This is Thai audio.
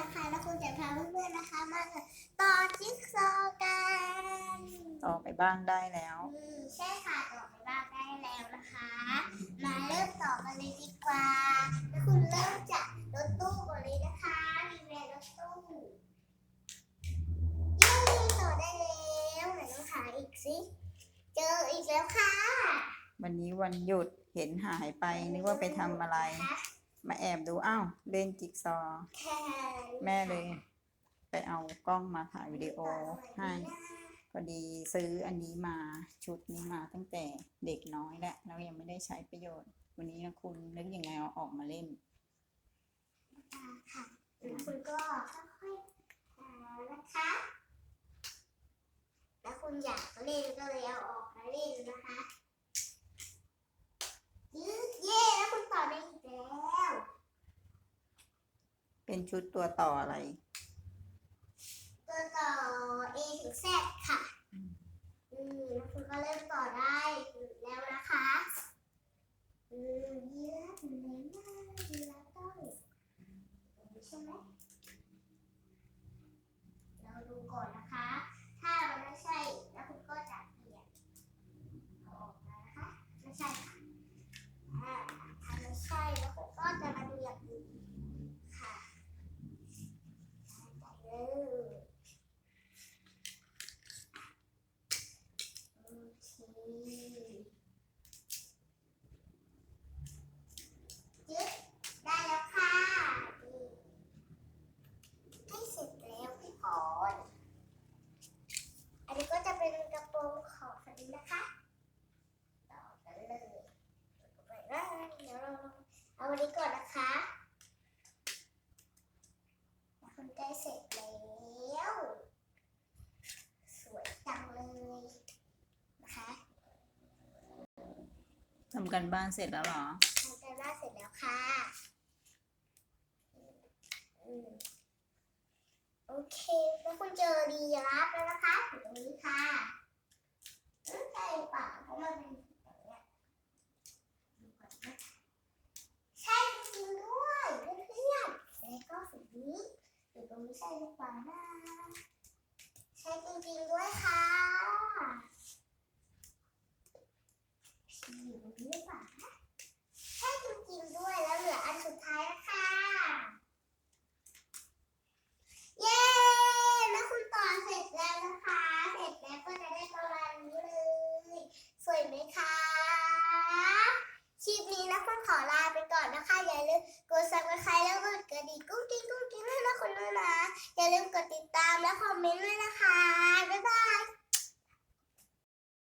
นะคะ แล้วคุณจะพาเพื่อนๆนะคะ มาต่อจิ๊กซอว์กันต่อไปบ้างได้แล้ว อืมใช่ค่ะต่อไปบ้างได้แล้วนะคะ มาเริ่มต่อกันเลยดีกว่าแล้วคุณเริ่มจากรถตู้ก่อนเลยนะคะมีแบรนด์รถตู้เย้ต่อได้แล้วไหนต้องหาอีกสิเจออีกแล้วค่ะวันนี้วันหยุดเห็นหายไปนึกว่าไปทำอะไร มาแอบดูอ้าวเล่นจิ๊กซอว์แค่แม่เลย ไปเอากล้องมาถ่ายวิดีโอให้พอดีซื้ออันนี้มาชุดนี้มาตั้งแต่เด็กน้อยแล้วเรายังไม่ได้ใช้ประโยชน์ วันนี้นะคุณนึกยังไงเอาออกมาเล่น ค่ะแล้วคุณก็ค่อยๆหานะคะ แล้วคุณอยากเล่นก็เลยเอาออกมาเล่นนะคะยืดเย่แล้วคุณต่อได้อีกแล้ว เป็นชุดตัวต่ออะไร ตัวต่อ A ถึง Z ค่ะ อืมอืมแล้วคุณก็เริ่มต่อได้แล้วนะคะอืมยีราฟอยู่ไหนนะยีราฟต้องใช่ไหมเราดูก่อนนะคะ ถ้ามันไม่ใช่แล้วคุณก็จะเปลี่ยนเอาออกมานะคะ ไม่ใช่ค่ะอ่าถ้าไม่ใช่แล้วคุณก็จะมาดูอย่างอื่นค่ะไปเลย โอเคยึดได้แล้วค่ะนี่ให้เสร็จแล้วพี่พรอันนี้ก็จะเป็นกระโปรงของคันนี้นะคะ ต่อกันเลยไปว่าเดี๋ยวเราเอา วันนี้ก่อนนะคะคุณได้เสร็จแล้ว สวยจังเลยนะคะทำกันบ้านเสร็จแล้วเหรอทำการบ้านเสร็จแล้วค่ะอืมโอเค แล้วคุณเจอดีรับแล้วนะคะอยู่ตรงนี้ค่ะเอ้ยใช่หรือเปล่าเพราะมันเป็นอย่างเงี้ยดูก่อนนะคะใช่จริงๆด้วยเพื่อนๆแล้วก็สีนี้อยู่ตรง นี้ใช่หรือเปล่านะใช่จริงๆด้วยค่ะอยู่ตรงนี้หรือเปล่านะใช่จริงๆด้วยแล้วเหลืออันสุดท้ายแล้วค่ะ เย้แล้วคุณต่อเสร็จแล้วนะคะ เสร็จแล้วก็จะได้ประมาณนี้เลย สวยไหมคะคลิปนี้นะคุณขอลาไปก่อนนะคะอย่าลืมกดซับสไครต์แล้วก็กดกระดิ่งกุ้งกิ้งกุ้งกิ้งให้นะคุณด้วยนะ อย่าลืมกดติดตามและคอมเมนต์ด้วยนะคะ บ๊ายบาย